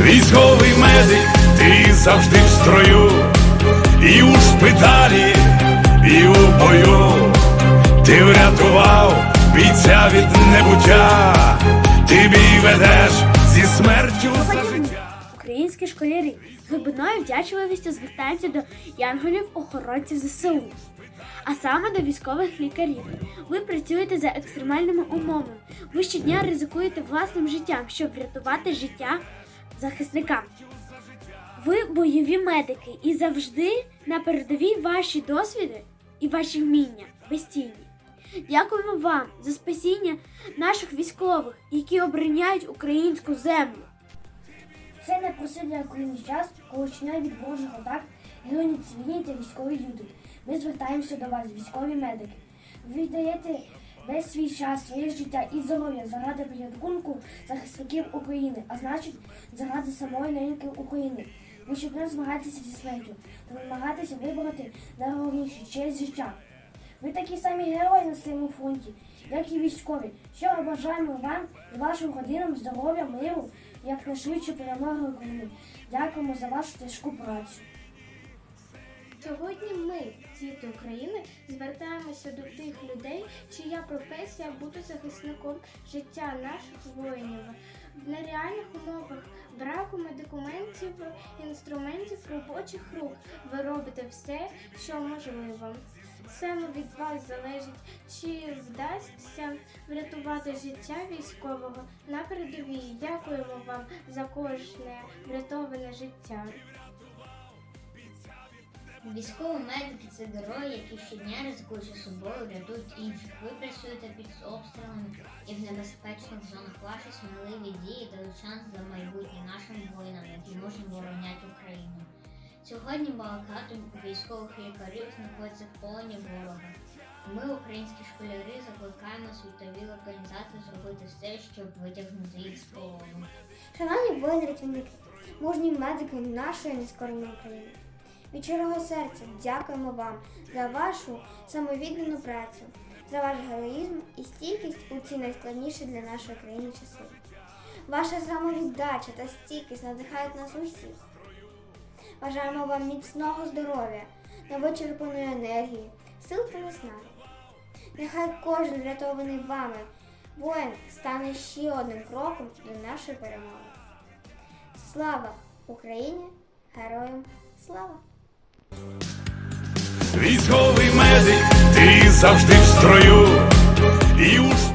Військовий медик, ти завжди в строю, і у шпиталі, і у бою. Ти врятував бійця від небуття, ти бій ведеш зі смертю за життя. Українські школярі з глибиною вдячливістю звертаються до янголів-охоронців ЗСУ, а саме до військових лікарів. Ви працюєте за екстремальними умовами. Ви щодня ризикуєте власним життям, щоб врятувати життя захисникам. Ви бойові медики і завжди на передовій ваші досвіди і ваші вміння безцінні. Дякуємо вам за спасіння наших військових, які обороняють українську землю. Це непростий для України час, коли чиняє від ворожих атак гинуть цивільні та військові люди. Ми звертаємося до вас, військові медики. Ви віддаєте весь свій час, своє життя і здоров'я заради порятунку захисників України, а значить, заради самої неньки України. Ви щодня змагаєтеся зі смертю та намагаєтеся вибороти найголовніше честь життя. Ви такі самі герої на своєму фронті, як і військові. Щиро бажаємо вам і вашим родинам здоров'я, миру, і якнайшвидше перемоги України. Дякуємо за вашу тяжку працю. Сьогодні ми, діти України, звертаємося до тих людей, чия професія бути захисником життя наших воїнів. В нереальних умовах браку медикаментів, інструментів, робочих рук ви робите все, що можливо. Саме від вас залежить, чи вдасться врятувати життя військового на передовій. Дякуємо вам за кожне врятоване життя. Військові медики це герої, які щодня ризикуючи собою, рятують інших. Ви працюєте під обстрілами і в небезпечних зонах. Ваші сміливі дії дають шанс за майбутнє нашим воїнам, які можуть обороняти Україну. Сьогодні багато військових лікарів знаходяться в полоні ворога. Ми, українські школярі, закликаємо світові організації зробити все, щоб витягнути їх з полону. Шановні воїни-рятівники, мужні медики нашої нескореної України. Від щирого серця дякуємо вам за вашу самовіддану працю, за ваш героїзм і стійкість у ці найскладніші для нашої країни часи. Ваша самовіддача та стійкість надихають нас усіх. Бажаємо вам міцного здоров'я, невичерпаної енергії, сил та наснаги. Нехай кожен врятований вами воїн стане ще одним кроком до нашої перемоги. Слава Україні! Героям слава! Військовий медик, ти завжди в строю, і у шпиталі.